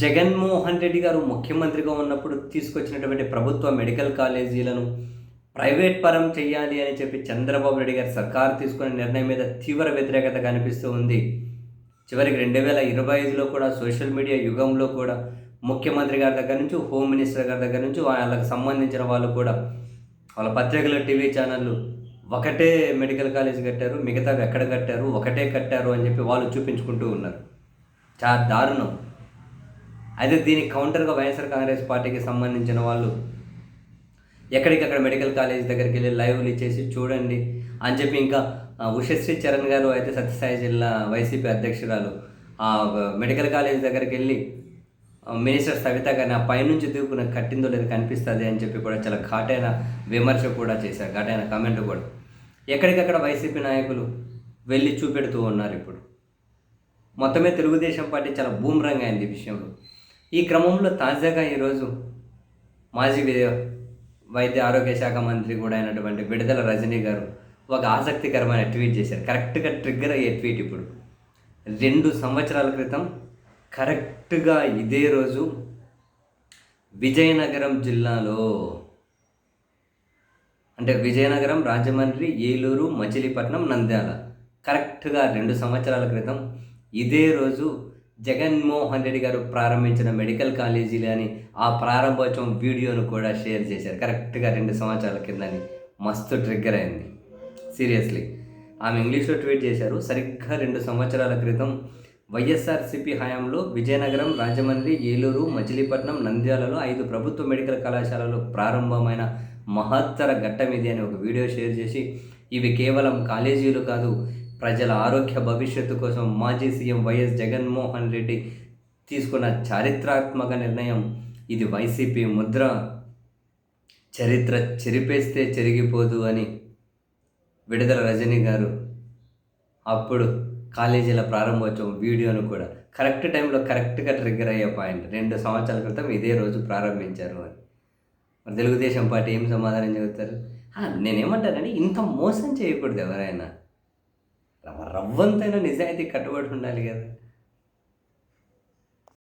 జగన్మోహన్ రెడ్డి గారు ముఖ్యమంత్రిగా ఉన్నప్పుడు తీసుకొచ్చినటువంటి ప్రభుత్వ మెడికల్ కాలేజీలను ప్రైవేట్ పరం చేయాలి అని చెప్పి చంద్రబాబు నాయుడు గారు సర్కారు తీసుకునే నిర్ణయం మీద తీవ్ర వ్యతిరేకత కనిపిస్తూ ఉంది. చివరికి రెండు వేల ఇరవై ఐదులో కూడా సోషల్ మీడియా యుగంలో కూడా ముఖ్యమంత్రి గారి దగ్గర నుంచి హోమ్ మినిస్టర్ గారి దగ్గర నుంచి వాళ్ళకి సంబంధించిన వాళ్ళు కూడా వాళ్ళ పత్రికలు టీవీ ఛానళ్ళు ఒకటే మెడికల్ కాలేజ్ కట్టారు మిగతావి ఎక్కడ కట్టారు ఒకటే కట్టారు అని చెప్పి వాళ్ళు చూపించుకుంటూ ఉన్నారు. చాలా దారుణం. అయితే దీనికి కౌంటర్గా వైఎస్ఆర్ కాంగ్రెస్ పార్టీకి సంబంధించిన వాళ్ళు ఎక్కడికక్కడ మెడికల్ కాలేజ్ దగ్గరికి వెళ్ళి లైవ్లు ఇచ్చేసి చూడండి అని చెప్పి ఇంకా ఉషశ్రీ చరణ్ గారు అయితే సత్యసాయి జిల్లా వైసీపీ అధ్యక్షురాలు ఆ మెడికల్ కాలేజ్ దగ్గరికి వెళ్ళి మినిస్టర్ సవిత గారిని ఆ పైనుంచి దిగుకున్న కట్టిందో లేదో కనిపిస్తుంది అని చెప్పి కూడా చాలా ఘాటైన విమర్శ కూడా చేశారు ఘాటైన కామెంట్ కూడా. ఎక్కడికక్కడ వైసీపీ నాయకులు వెళ్ళి చూపెడుతూ ఉన్నారు ఇప్పుడు. మొత్తమే తెలుగుదేశం పార్టీ చాలా బూమరంగా అయింది ఈ విషయంలో. ఈ క్రమంలో తాజాగా ఈరోజు మాజీ వైద్య ఆరోగ్య శాఖ మంత్రి కూడా అయినటువంటి విడుదల రజనీ గారు ఒక ఆసక్తికరమైన ట్వీట్ చేశారు. కరెక్ట్గా ట్రిగ్గర్ అయ్యే ట్వీట్ ఇప్పుడు. రెండు సంవత్సరాల క్రితం కరెక్ట్గా ఇదే రోజు విజయనగరం జిల్లాలో అంటే విజయనగరం రాజమండ్రి ఏలూరు మచిలీపట్నం నంద్యాల కరెక్ట్గా రెండు సంవత్సరాల క్రితం ఇదే రోజు జగన్మోహన్ రెడ్డి గారు ప్రారంభించిన మెడికల్ కాలేజీలు అని ఆ ప్రారంభోత్సవం వీడియోను కూడా షేర్ చేశారు. కరెక్ట్గా రెండు సంవత్సరాల కిందని మస్తు ట్రిగ్గర్ అయింది. సీరియస్లీ ఆమె ఇంగ్లీష్లో ట్వీట్ చేశారు సరిగ్గా రెండు సంవత్సరాల క్రితం వైఎస్ఆర్సిపి హయాంలో విజయనగరం రాజమండ్రి ఏలూరు మచిలీపట్నం నంద్యాలలో ఐదు ప్రభుత్వ మెడికల్ కళాశాలలు ప్రారంభమైన మహత్తర ఘట్టం ఇది అని ఒక వీడియో షేర్ చేసి ఇవి కేవలం కాలేజీలు కాదు ప్రజల ఆరోగ్య భవిష్యత్తు కోసం మాజీ సీఎం వైఎస్ జగన్మోహన్ రెడ్డి తీసుకున్న చారిత్రాత్మక నిర్ణయం. ఇది వైసీపీ ముద్ర. చరిత్ర చెరిపేస్తే చెరిగిపోదు అని విడుదల రజనీ గారు. అప్పుడు కాలేజీల ప్రారంభోత్సవం వీడియోను కూడా కరెక్ట్ టైంలో కరెక్ట్గా ట్రిగ్గర్ అయ్యే పాయింట్. రెండు సంవత్సరాల క్రితం ఇదే రోజు ప్రారంభించారు అని. మరి తెలుగుదేశం పార్టీ ఏం సమాధానం చెబుతారు? నేనేమంటానండి ఇంత మోసం చేయకూడదు ఎవరైనా. రవ్వంతైనా నిజాయితీ కట్టుబడి ఉండాలి కదా.